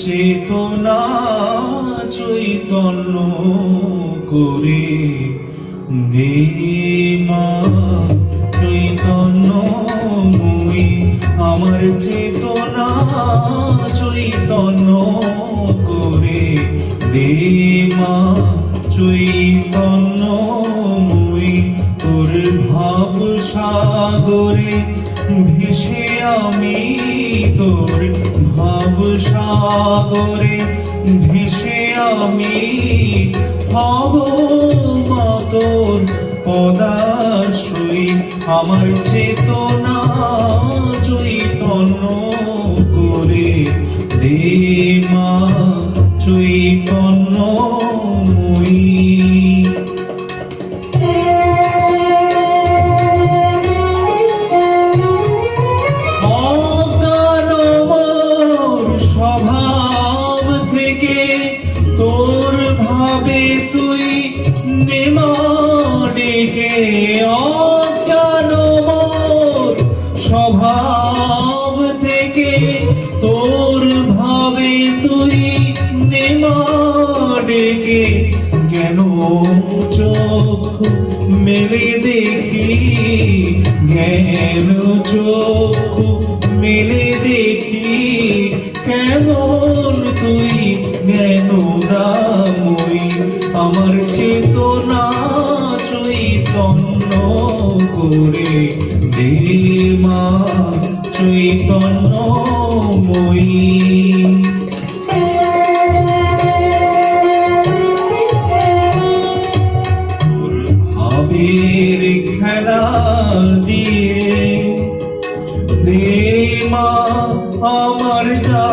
চেতনা চৈতন্য করে দে মা, চৈতন্য মুই। আমার চেতনা চৈতন্য করে দে মা, চৈতন্য মুই। তোর ভাব সাগরে ভেসে আমি তোর ভব সাগরে ভেসে আমি হব মতোর পদাশুই আমার চেতনা চৈতন্য করে দে মা। ডেকে কেন চোখ মেলে দেখি? জ্ঞান চোখ মেলে দেখি? কেমন তুই জ্ঞান দামই? আমার চেতনা চৈতন্য করে দে মা, চৈতন্য মই ভাবের খেলা দিয়ে। দে মা আমার যা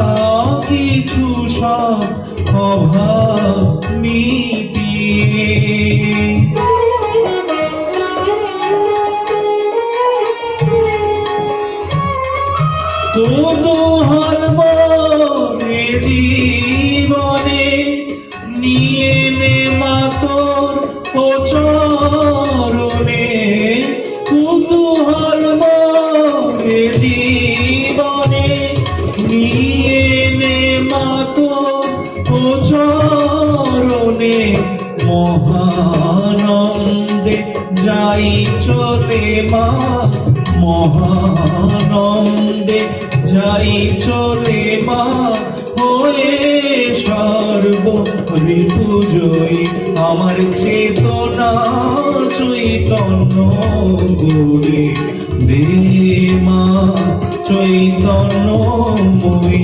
কিছু সব অভাব মিটিয়ে। কৌতূহল প্রচরণে কৌতূহল মনে জীবনে নিয়ে নে মাতর প্রচরণে মহানন্দে যাই চলে মা, মহানন্দে যাই চলে মা, হয়ে সর্ব ঋতুজয়ী আমার চেতনা চৈতন্য গরে দে মা, চৈতন্য মই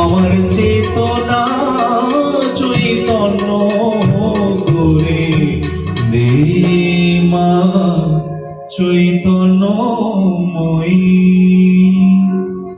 আমার চেতনা চৈতন্য করে দে মা, চৈতন্য মই